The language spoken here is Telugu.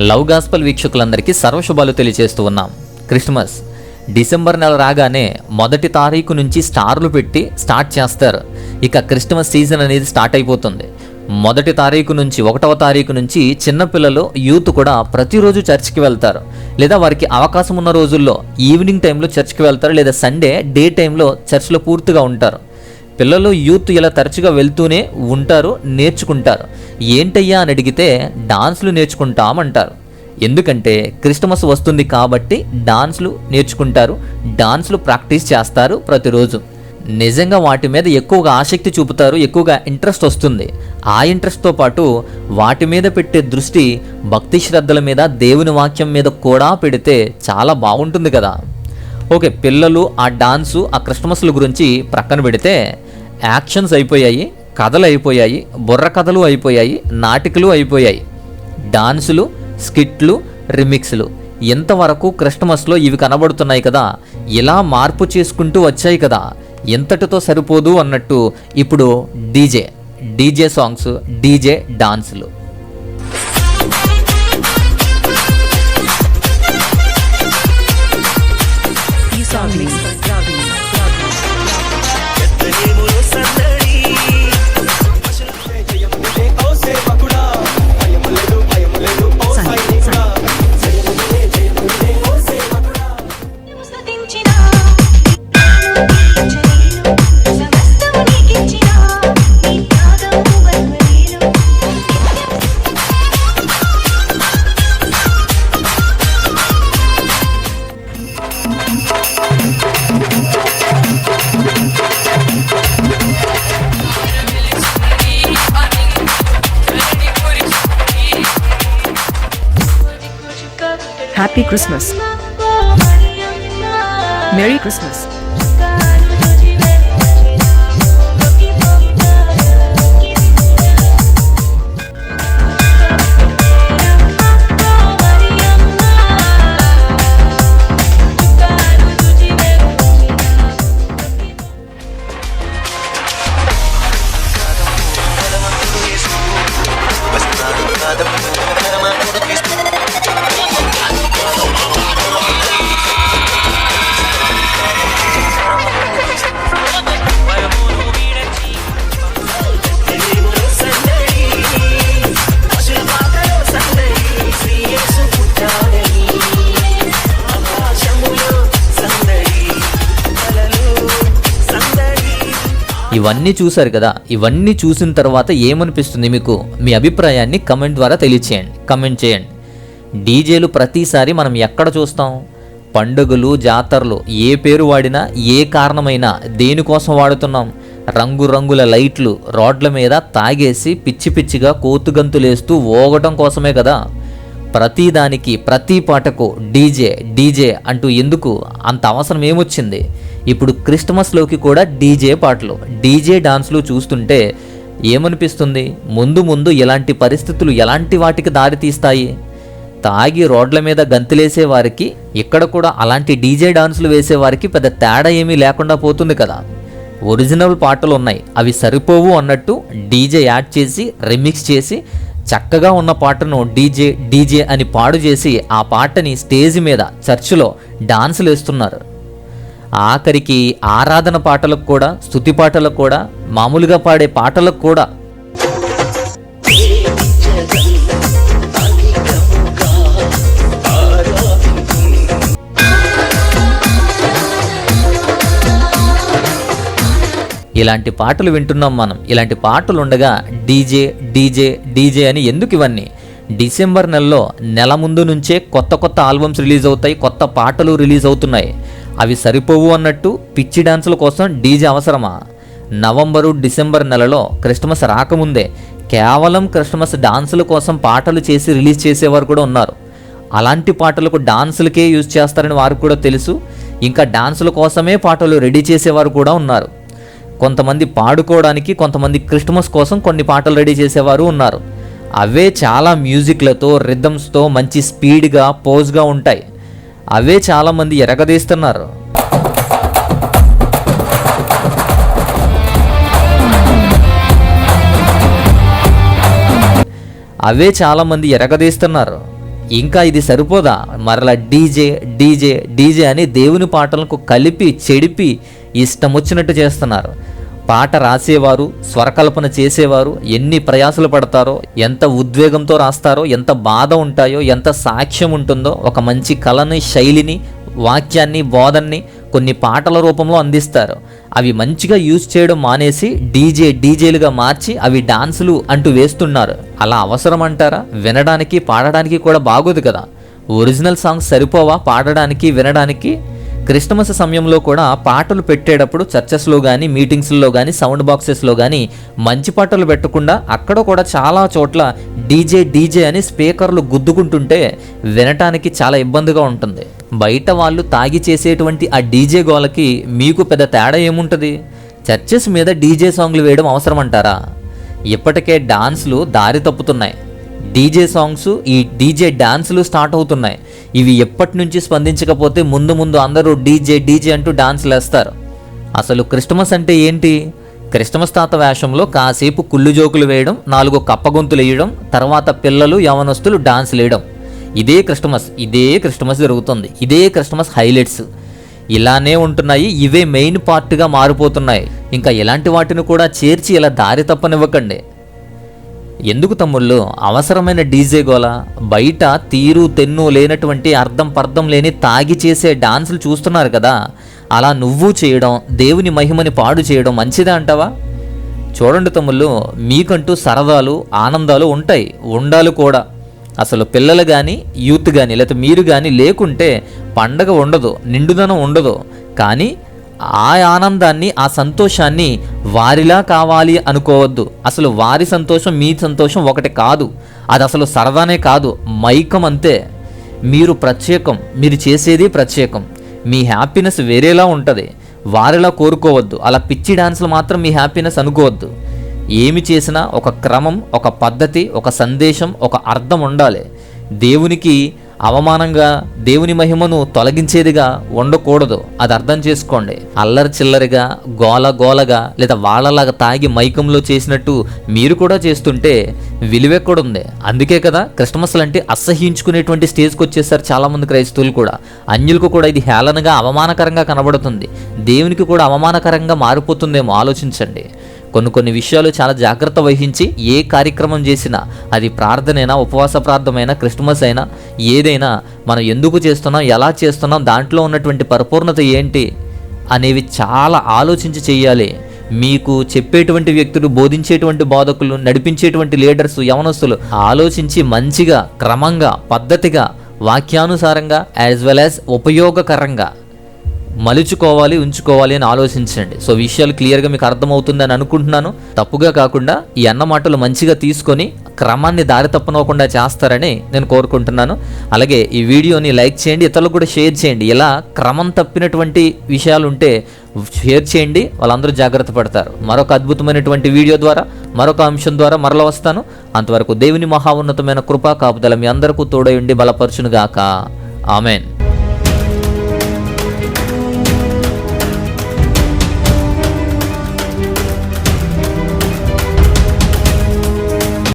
లవ్ గాస్పల్ వీక్షకులందరికీ సర్వశుభాలు తెలియజేస్తూ ఉన్నాం. క్రిస్మస్ డిసెంబర్ నెల రాగానే మొదటి తారీఖు నుంచి స్టార్లు పెట్టి స్టార్ట్ చేస్తారు. ఇక క్రిస్మస్ సీజన్ అనేది స్టార్ట్ అయిపోతుంది. మొదటి తారీఖు నుంచి ఒకటవ తారీఖు నుంచి చిన్నపిల్లలు యూత్ కూడా ప్రతిరోజు చర్చ్కి వెళ్తారు. లేదా వారికి అవకాశం ఉన్న రోజుల్లో ఈవినింగ్ టైంలో చర్చ్కి వెళ్తారు. లేదా సండే డే టైంలో చర్చ్లో పూర్తిగా ఉంటారు. పిల్లలు యూత్ ఇలా తరచుగా వెళ్తూనే ఉంటారు నేర్చుకుంటారు. ఏంటయ్యా అని అడిగితే డాన్స్లు నేర్చుకుంటామంటారు. ఎందుకంటే క్రిస్టమస్ వస్తుంది కాబట్టి డాన్స్లు నేర్చుకుంటారు డాన్స్లు ప్రాక్టీస్ చేస్తారు ప్రతిరోజు. నిజంగా వాటి మీద ఎక్కువగా ఆసక్తి చూపుతారు ఎక్కువగా ఇంట్రెస్ట్ వస్తుంది. ఆ ఇంట్రెస్ట్తో పాటు వాటి మీద పెట్టే దృష్టి భక్తి శ్రద్ధల మీద దేవుని వాక్యం మీద కూడా పెడితే చాలా బాగుంటుంది కదా. ఓకే పిల్లలు ఆ డాన్సు ఆ క్రిస్మస్ల గురించి ప్రక్కన పెడితే యాక్షన్స్ అయిపోయాయి కథలు అయిపోయాయి బుర్ర కథలు అయిపోయాయి నాటికలు అయిపోయాయి. డాన్సులు స్కిట్లు రిమిక్స్లు. ఇంతవరకు క్రిస్టమస్లో ఇవి కనబడుతున్నాయి కదా. ఇలా మార్పు చేసుకుంటూ వచ్చాయి కదా. ఎంతటితో సరిపోదు అన్నట్టు ఇప్పుడు డీజే డీజే సాంగ్స్ డీజే డాన్సులు. Happy Christmas. Merry Christmas. ఇవన్నీ చూశారు కదా. ఇవన్నీ చూసిన తర్వాత ఏమనిపిస్తుంది మీకు? మీ అభిప్రాయాన్ని కమెంట్ ద్వారా తెలియచేయండి. కమెంట్ చేయండి. డీజేలు ప్రతిసారి మనం ఎక్కడ చూస్తాం? పండుగలు జాతరలు ఏ పేరు వాడినా ఏ కారణమైనా దేనికోసం వాడుతున్నాం? రంగురంగుల లైట్లు రోడ్ల మీద తాగేసి పిచ్చి పిచ్చిగా కోతుగంతులేస్తూ ఓగటం కోసమే కదా. ప్రతి దానికి ప్రతి పాటకు డీజే డీజే అంటూ ఎందుకు? అంత అవసరం ఏమొచ్చింది? ఇప్పుడు క్రిస్టమస్లోకి కూడా డీజే పాటలు డీజే డాన్స్లు చూస్తుంటే ఏమనిపిస్తుంది? ముందు ముందు ఇలాంటి పరిస్థితులు ఎలాంటి వాటికి దారితీస్తాయి తాగి రోడ్ల మీద గంతులేసే వారికి ఇక్కడ కూడా అలాంటి డీజే డాన్సులు వేసేవారికి పెద్ద తేడా ఏమీ లేకుండా పోతుంది కదా. ఒరిజినల్ పాటలు ఉన్నాయి. అవి సరిపోవు అన్నట్టు డీజే యాడ్ చేసి రిమిక్స్ చేసి చక్కగా ఉన్న పాటను డీజే డీజే అని పాడు చేసి ఆ పాటని స్టేజ్ మీద చర్చిలో డాన్సులు వేస్తున్నారు. ఆఖరికి ఆరాధన పాటలకు కూడా స్తుతి పాటలకు కూడా మామూలుగా పాడే పాటలకు కూడా. ఇలాంటి పాటలు వింటున్నాం మనం. ఇలాంటి పాటలు ఉండగా డీజే డీజే డీజే అని ఎందుకు ఇవన్నీ? డిసెంబర్ నెలలో నెల ముందు నుంచే కొత్త కొత్త ఆల్బమ్స్ రిలీజ్ అవుతాయి కొత్త పాటలు రిలీజ్ అవుతున్నాయి. అవి సరిపోవు అన్నట్టు పిచ్చి డాన్సుల కోసం డీజే అవసరమా? నవంబరు డిసెంబర్ నెలలో క్రిస్మస్ రాకముందే కేవలం క్రిస్టమస్ డాన్సుల కోసం పాటలు చేసి రిలీజ్ చేసేవారు కూడా ఉన్నారు. అలాంటి పాటలకు డాన్సులకే యూజ్ చేస్తారని వారికి కూడా తెలుసు. ఇంకా డాన్సుల కోసమే పాటలు రెడీ చేసేవారు కూడా ఉన్నారు. కొంతమంది పాడుకోవడానికి కొంతమంది క్రిస్మస్ కోసం కొన్ని పాటలు రెడీ చేసేవారు ఉన్నారు. అవే చాలా మ్యూజిక్లతో రిథమ్స్తో మంచి స్పీడ్గా పోజ్గా ఉంటాయి. అవే చాలామంది ఎరగదీస్తున్నారు. అవే చాలామంది ఎరగదీస్తున్నారు. ఇంకా ఇది సరిపోదా? మరలా డీజే డీజే డీజే అని దేవుని పాటలకు కలిపి చెడిపి ఇష్టం వచ్చినట్టు చేస్తున్నారు. పాట రాసేవారు స్వరకల్పన చేసేవారు ఎన్ని ప్రయాసలు పడతారో ఎంత ఉద్వేగంతో రాస్తారో ఎంత బాధ ఉంటాయో ఎంత సాక్ష్యం ఉంటుందో ఒక మంచి కళని శైలిని వాక్యాన్ని బోధన్ని కొన్ని పాటల రూపంలో అందిస్తారు. అవి మంచిగా యూజ్ చేయడం మానేసి డీజే డీజేలుగా మార్చి అవి డాన్సులు అంటూ వేస్తున్నారు. అలా అవసరం అంటారా? వినడానికి పాడడానికి కూడా బాగోదు కదా. ఒరిజినల్ సాంగ్స్ సరిపోవా? పాడడానికి వినడానికి? క్రిస్టమస్ సమయంలో కూడా పాటలు పెట్టేటప్పుడు చర్చెస్లో కానీ మీటింగ్స్లో కానీ సౌండ్ బాక్సెస్లో కానీ మంచి పాటలు పెట్టకుండా అక్కడ కూడా చాలా చోట్ల డీజే డీజే అని స్పీకర్లు గుద్దుకుంటుంటే వినటానికి చాలా ఇబ్బందిగా ఉంటుంది. బయట వాళ్ళు తాగి చేసేటువంటి ఆ డీజే గోలకి మీకు పెద్ద తేడా ఏముంటుంది? చర్చెస్ మీద డీజే సాంగ్లు వేయడం అవసరం అంటారా ఇప్పటికే డాన్స్లు దారి తప్పుతున్నాయి. డీజే సాంగ్స్ ఈ డీజే డాన్సులు స్టార్ట్ అవుతున్నాయి. ఇవి ఎప్పటి నుంచి స్పందించకపోతే ముందు ముందు అందరూ డీజే డీజే అంటూ డాన్స్లు వేస్తారు అసలు క్రిస్టమస్ అంటే ఏంటి? క్రిస్టమస్ తాత వేషంలో కాసేపు కుళ్ళు జోకులు వేయడం నాలుగు కప్పగొంతులు వేయడం తర్వాత పిల్లలు యవనస్తులు డాన్సులు వేయడం ఇదే క్రిస్టమస్ ఇదే క్రిస్టమస్ జరుగుతుంది. ఇదే క్రిస్టమస్ హైలైట్స్. ఇలానే ఉంటున్నాయి ఇవే మెయిన్ పార్ట్గా మారిపోతున్నాయి. ఇంకా ఇలాంటి వాటిని కూడా చేర్చి ఇలా దారి తప్పనివ్వకండి. ఎందుకు తమ్ముళ్ళు? అవసరమైన డీజే గోల బయట తీరు తెన్ను లేనటువంటి అర్థం పర్థం లేని తాగి చేసే డాన్సులు చూస్తున్నారు కదా. అలా నువ్వు చేయడం దేవుని మహిమని పాడు చేయడం మంచిదా అంటావా? చూడండి తమ్ముళ్ళు మీకంటూ సరదాలు ఆనందాలు ఉంటాయి ఉండాలి కూడా. అసలు పిల్లలు కానీ యూత్ కానీ లేకపోతే మీరు కానీ లేకుంటే పండగ ఉండదు నిండుదనం ఉండదు. కానీ ఆ ఆనందాన్ని ఆ సంతోషాన్ని వారిలా కావాలి అనుకోవద్దు. అసలు వారి సంతోషం మీ సంతోషం ఒకటి కాదు. అది అసలు సరదానే కాదు. మైకం అంతే. మీరు ప్రత్యేకం. మీరు చేసేది ప్రత్యేకం. మీ హ్యాపీనెస్ వేరేలా ఉంటుంది. వారిలా కోరుకోవద్దు. అలా పిచ్చి డాన్స్లు మాత్రం మీ హ్యాపీనెస్ అనుకోవద్దు. ఏమి చేసినా ఒక క్రమం ఒక పద్ధతి ఒక సందేశం ఒక అర్థం ఉండాలి. దేవునికి అవమానంగా దేవుని మహిమను తొలగించేదిగా ఉండకూడదు. అది అర్థం చేసుకోండి. అల్లరి చిల్లరిగా గోల గోలగా లేదా వాళ్ళలాగా తాగి మైకంలో చేసినట్టు మీరు కూడా చేస్తుంటే విలువెక్కడుంది. అందుకే కదా క్రిస్టమస్లు అంటే అసహించుకునేటువంటి స్టేజ్కి వచ్చేసారు చాలామంది క్రైస్తవులు కూడా. అన్యులకు కూడా ఇది హేళనగా అవమానకరంగా కనబడుతుంది. దేవునికి కూడా అవమానకరంగా మారిపోతుందేమో ఆలోచించండి. కొన్ని కొన్ని విషయాలు చాలా జాగ్రత్త వహించి ఏ కార్యక్రమం చేసినా అది ప్రార్థనైనా ఉపవాస ప్రార్థమైనా క్రిస్మస్ అయినా ఏదైనా మనం ఎందుకు చేస్తున్నాం ఎలా చేస్తున్నాం దాంట్లో ఉన్నటువంటి పరిపూర్ణత ఏంటి అనేవి చాలా ఆలోచించి చేయాలి. మీకు చెప్పేటువంటి వ్యక్తులు బోధించేటువంటి బోధకులు నడిపించేటువంటి లీడర్స్ యవనస్తులు ఆలోచించి మంచిగా క్రమంగా పద్ధతిగా వాక్యానుసారంగా యాజ్ వెల్ యాజ్ ఉపయోగకరంగా మలుచుకోవాలి ఉంచుకోవాలి అని ఆలోచించండి. సో విషయాలు క్లియర్గా మీకు అర్థమవుతుందని అనుకుంటున్నాను. తప్పుగా కాకుండా ఈ అన్న మాటలు మంచిగా తీసుకొని క్రమాన్ని దారి తప్పనవ్వకుండా చేస్తారని నేను కోరుకుంటున్నాను. అలాగే ఈ వీడియోని లైక్ చేయండి ఇతరులకు కూడా షేర్ చేయండి. ఇలా క్రమం తప్పినటువంటి విషయాలు ఉంటే షేర్ చేయండి వాళ్ళందరూ జాగ్రత్త పడతారు. మరొక అద్భుతమైనటువంటి వీడియో ద్వారా మరొక అంశం ద్వారా మరల వస్తాను. అంతవరకు దేవుని మహా ఉన్నతమైన కృపా కాపుదల మీ అందరికీ తోడై ఉండి బలపరచునుగాక. ఆమెన్.